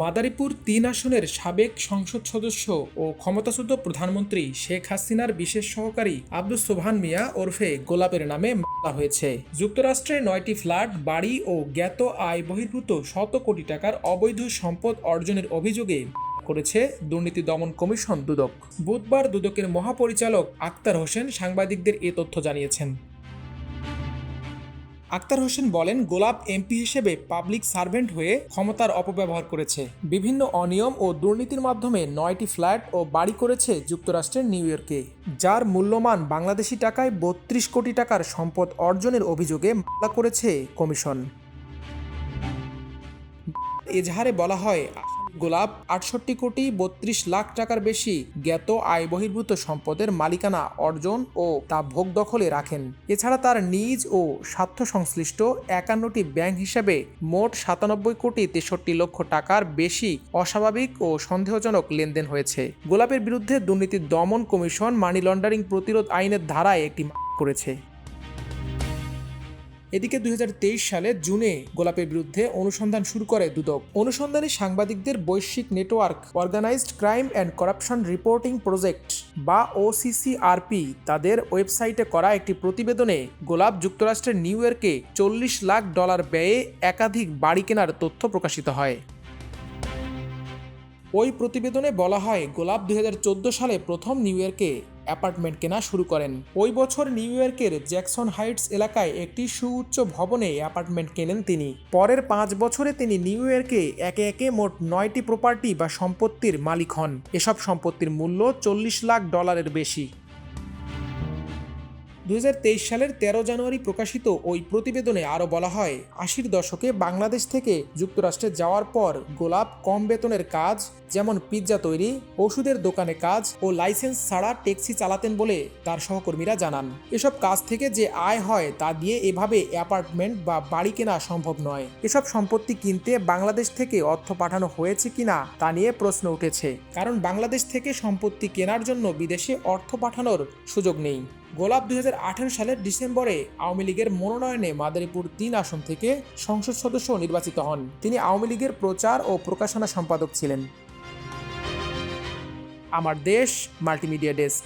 মাদারীপুর তিন আসনের সাবেক সংসদ সদস্য ও ক্ষমতাচ্যুত প্রধানমন্ত্রী শেখ হাসিনার বিশেষ সহকারী আব্দুস সোবহান মিয়া ওরফে গোলাপের নামে মামলা হয়েছে। যুক্তরাষ্ট্রে নয়টি ফ্ল্যাট, বাড়ি ও জ্ঞাত আয় বহির্ভূত শত কোটি টাকার অবৈধ সম্পদ অর্জনের অভিযোগে করেছে দুর্নীতি দমন কমিশন দুদক। বুধবার দুদকের মহাপরিচালক আক্তার হোসেন সাংবাদিকদের এ তথ্য জানিয়েছেন। আক্তার হোসেন বলেন, গোলাপ এমপি হিসেবে পাবলিক সার্ভেন্ট হয়ে ক্ষমতার অপব্যবহার করেছে। বিভিন্ন অনিয়ম ও দুর্নীতির মাধ্যমে নয়টি ফ্ল্যাট ও বাড়ি করেছে যুক্তরাষ্ট্রের নিউ ইয়র্কে। যার মূল্যমান বাংলাদেশি টাকায় বত্রিশ কোটি টাকার সম্পদ অর্জনের অভিযোগে মামলা করেছে কমিশন। এজাহারে বলা হয় গোলাপ আটষট্টি কোটি বত্রিশ লাখ টাকার বেশি জ্ঞাত আয় বহির্ভূত সম্পদের মালিকানা অর্জন ও তা ভোগ দখলে রাখেন। এছাড়া তার নিজ ও স্বার্থ সংশ্লিষ্ট একান্নটি ব্যাংক হিসাবে মোট সাতানব্বই কোটি তেষট্টি লক্ষ টাকার বেশি অস্বাভাবিক ও সন্দেহজনক লেনদেন হয়েছে। গোলাপের বিরুদ্ধে দুর্নীতি দমন কমিশন মানি লন্ডারিং প্রতিরোধ আইনের ধারায় একটি করেছে। এদিকে দু হাজার তেইশ সালে জুনে গোলাপের বিরুদ্ধে অনুসন্ধান শুরু করে দুদক। অনুসন্ধানে সাংবাদিকদের বৈশ্বিক network, organized crime and corruption reporting project, বা ওসিসিআরপি তাদের ওয়েবসাইটে করা একটি প্রতিবেদনে গোলাপ যুক্তরাষ্ট্রের নিউ ইয়র্কে চল্লিশ লাখ ডলার ব্যয়ে একাধিক বাড়ি কেনার তথ্য প্রকাশিত হয়। ওই প্রতিবেদনে বলা হয়, গোলাপ দুই হাজার চোদ্দ সালে প্রথম নিউ ইয়র্কে অ্যাপার্টমেন্ট কেনা শুরু করেন। ওই বছর নিউ ইয়র্কের জ্যাকসন হাইটস এলাকায় একটি সুউচ্চ ভবনে অ্যাপার্টমেন্ট কেনেন তিনি। পরের পাঁচ বছরে তিনি নিউ ইয়র্কে একে একে মোট নয়টি প্রপার্টি বা সম্পত্তির মালিক হন। এসব সম্পত্তির মূল্য চল্লিশ লাখ ডলারের বেশি। দু হাজার তেইশ সালের তেরো জানুয়ারি প্রকাশিত ওই প্রতিবেদনে আরও বলা হয়, আশির দশকে বাংলাদেশ থেকে যুক্তরাষ্ট্রে যাওয়ার পর গোলাপ কম বেতনের কাজ, যেমন পিৎজা তৈরি, ওষুধের দোকানে কাজ ও লাইসেন্স ছাড়া ট্যাক্সি চালাতেন বলে তার সহকর্মীরা জানান। এসব কাজ থেকে যে আয় হয় তা দিয়ে এভাবে অ্যাপার্টমেন্ট বা বাড়ি কেনা সম্ভব নয়। এসব সম্পত্তি কিনতে বাংলাদেশ থেকে অর্থ পাঠানো হয়েছে কিনা তা নিয়ে প্রশ্ন উঠেছে। কারণ বাংলাদেশ থেকে সম্পত্তি কেনার জন্য বিদেশে অর্থ পাঠানোর সুযোগ নেই। গোলাপ দুই হাজার আঠেরো সালের ডিসেম্বরে আওয়ামী লীগের মনোনয়নে মাদারীপুর তিন আসন থেকে সংসদ সদস্য নির্বাচিত হন। তিনি আওয়ামী লীগের প্রচার ও প্রকাশনা সম্পাদক ছিলেন। আমার দেশ, মাল্টিমিডিয়া ডেস্ক।